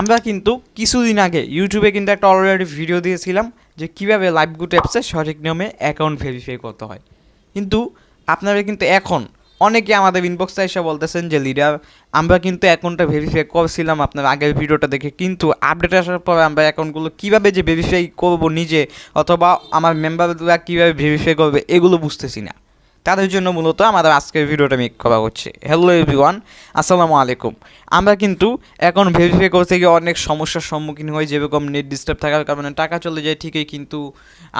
আমরা কিন্তু কিছুদিন আগে ইউটিউবে কিন্তু একটা অলরেডি ভিডিও দিয়েছিলাম যে কীভাবে লাইভ গুড অ্যাপসে সঠিক নিয়মে অ্যাকাউন্ট ভেরিফাই করতে হয়। কিন্তু আপনারা কিন্তু এখন অনেকে আমাদের ইনবক্সে এসে বলতেছেন যে, লিডার, আমরা কিন্তু অ্যাকাউন্টটা ভেরিফাই করছিলাম আপনার আগের ভিডিওটা দেখে, কিন্তু আপডেট আসার পরে আমরা অ্যাকাউন্টগুলো কীভাবে যে ভেরিফাই করব নিজে অথবা আমার মেম্বাররা কীভাবে ভেরিফাই করবে, এগুলো বুঝতেছি না। তাদের জন্য মূলত আমাদের আজকের ভিডিওটা মেক করা হচ্ছে হ্যালো এভরিওয়ান আসসালামু আলাইকুম। আমরা কিন্তু এখন ভেরিফাই করতে গিয়ে অনেক সমস্যার সম্মুখীন হই যেরকম নেট ডিস্টার্ব থাকার কারণে। টাকা চলে যায় ঠিকই, কিন্তু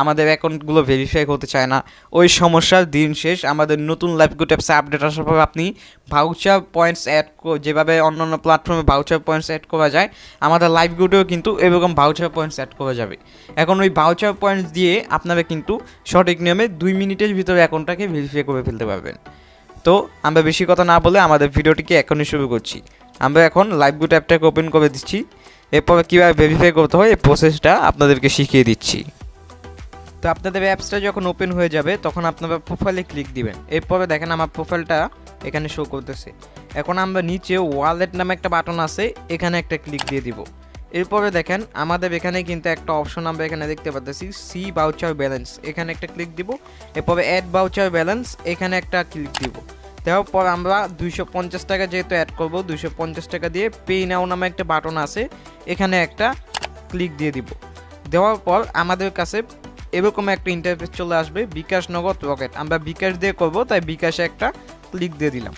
আমাদের অ্যাকাউন্টগুলো ভেরিফাই করতে চায় না। ওই সমস্যার দিন শেষ, আমাদের নতুন লাইফগুড অ্যাপসে আপডেট আসার পর আপনি ভাউচার পয়েন্টস অ্যাড যেভাবে অন্য অন্য প্ল্যাটফর্মে ভাউচার পয়েন্টস অ্যাড করা যায়, আমাদের লাইভগুডেও কিন্তু এরকম ভাউচার পয়েন্টস অ্যাড করা যাবে। এখন ওই ভাউচার পয়েন্টস দিয়ে আপনারা কিন্তু সঠিক নিয়মে দুই মিনিটের ভিতরে অ্যাকাউন্টটাকে ভেরিফাই করে ফেলতে পারবেন। তো আমরা বেশি কথা না বলে আমাদের ভিডিওটিকে এখনই শুরু করছি। আমরা এখন লাইভ গুড অ্যাপটাকে ওপেন করে দিচ্ছি। এরপর কীভাবে ভেরিফাই করতে হয় এই প্রসেসটা আপনাদেরকে শিখিয়ে দিচ্ছি। তো আপনাদের অ্যাপসটা যখন ওপেন হয়ে যাবে, তখন আপনারা প্রোফাইলে ক্লিক দিবেন। এরপরে দেখেন আমার প্রোফাইলটা এখানে শো করতেছে। এখন আমরা নিচে ওয়ালেট নামে একটা বাটন আছে, এখানে একটা ক্লিক দিয়ে দিব। এরপরে দেখেন, আমাদের এখানে কিন্তু একটা অপশন আমরা এখানে দেখতে পাচ্ছি সি বাউচার ব্যালেন্স এখানে একটা ক্লিক দিব, এরপরে অ্যাড বাউচার ব্যালেন্স এখানে একটা ক্লিক দিব। দেওয়ার পর আমরা দুইশো পঞ্চাশ টাকা যেহেতু অ্যাড করব, দুইশো পঞ্চাশ টাকা দিয়ে পে নাও নামে একটা বাটন আছে, এখানে একটা ক্লিক দিয়ে দিব। দেওয়ার পর আমাদের কাছে এরকম একটা ইন্টারফেস চলে আসবে, বিকাশ নগদ রকেট আমরা বিকাশ দিয়ে করব, তাই বিকাশে একটা ক্লিক দিয়ে দিলাম।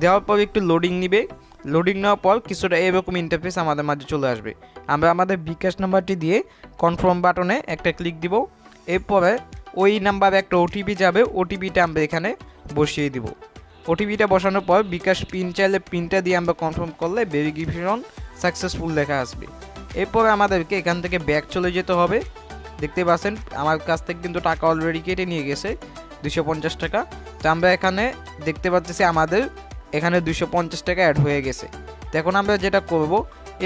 দেওয়ার পর একটু লোডিং নিবে লোডিং নেওয়ার পর কিছুটা এরকম ইন্টারফেস আমাদের মাঝে চলে আসবে। আমরা আমাদের বিকাশ নাম্বারটি দিয়ে কনফার্ম বাটনে একটা ক্লিক দিব। এরপরে ওই নাম্বারে একটা ওটিপি যাবে ওটিপিটা আমরা এখানে বসিয়ে দিব। ওটিপিটা বসানোর পর বিকাশ পিন চাইলে পিনটা দিয়ে আমরা কনফার্ম করলে ভেরিফিকেশন সাকসেসফুল লেখা আসবে। এরপরে আমাদেরকে এখান থেকে ব্যাক চলে যেতে হবে। দেখতে পাচ্ছেন, আমার কাছ থেকে কিন্তু টাকা অলরেডি কেটে নিয়ে গেছে দুশো টাকা। তো আমরা এখানে দেখতে পাচ্ছি আমাদের এখানে দুশো পঞ্চাশ টাকা অ্যাড হয়ে গেছে। তো এখন আমরা যেটা করব,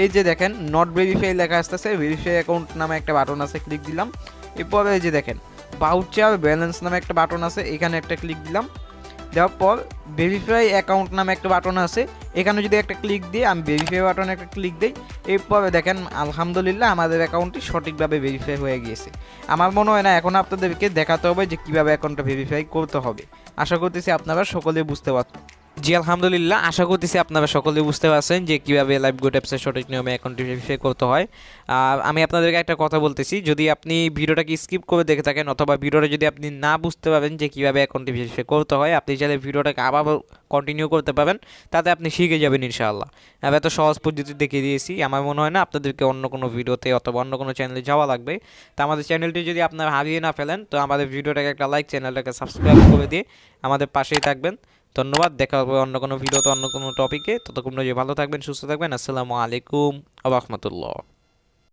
এই যে দেখেন নট ভেরিফাই লেখা আসতেছে ভেরিফাই অ্যাকাউন্ট নামে একটা বাটন আছে ক্লিক দিলাম। এরপরে এই যে দেখেন বাউচার ব্যালেন্স নামে একটা বাটন আছে, এখানে একটা ক্লিক দিলাম। দেওয়ার পর ভেরিফাই অ্যাকাউন্ট নামে একটা বাটন আছে, এখানে যদি একটা ক্লিক দিয়ে আমি ভেরিফাই বাটনে একটা ক্লিক দিই, এরপরে দেখেন, আলহামদুলিল্লাহ আমাদের অ্যাকাউন্টটি সঠিকভাবে ভেরিফাই হয়ে গিয়েছে। আমার মনে হয় না, এখন আপনাদেরকে দেখাতে হবে যে কীভাবে অ্যাকাউন্টটা ভেরিফাই করতে হবে। আশা করতেছি আপনারা সকলে বুঝতে পারছেন। জি, আলহামদুলিল্লাহ। আশা করতেছি আপনারা সকলে বুঝতে পারছেন যে কীভাবে লাইভ গুড অ্যাপসের সঠিক নিয়মে অ্যাকাউন্টটি ভেরিফাই করতে হয়। আমি আপনাদেরকে একটা কথা বলতেছি, যদি আপনি ভিডিওটাকে স্কিপ করে দেখে থাকেন অথবা ভিডিওটা যদি আপনি না বুঝতে পারেন যে কীভাবে অ্যাকাউন্টটি ভেরিফাই করতে হয়, আপনি চাইলে ভিডিওটাকে আবার কন্টিনিউ করতে পারেন, তাতে আপনি শিখে যাবেন ইনশাআল্লাহ। আমি এত সহজ পদ্ধতি দেখিয়ে দিয়েছি, আমার মনে হয় না আপনাদেরকে অন্য কোনো ভিডিওতে অথবা অন্য কোনো চ্যানেলে যাওয়া লাগবে। তো আমাদের চ্যানেলটি যদি আপনারা হারিয়ে না ফেলেন, তো আমাদের ভিডিওটাকে একটা লাইক চ্যানেলটাকে সাবস্ক্রাইব করে দিয়ে আমাদের পাশেই থাকবেন। ধন্যবাদ, দেখা হবে অন্য কোনো ভিডিওতে অন্য কোনো টপিকে ততক্ষণ ভালো থাকবেন, সুস্থ থাকবেন। আসসালামু আলাইকুম রহমতুল্লাহ।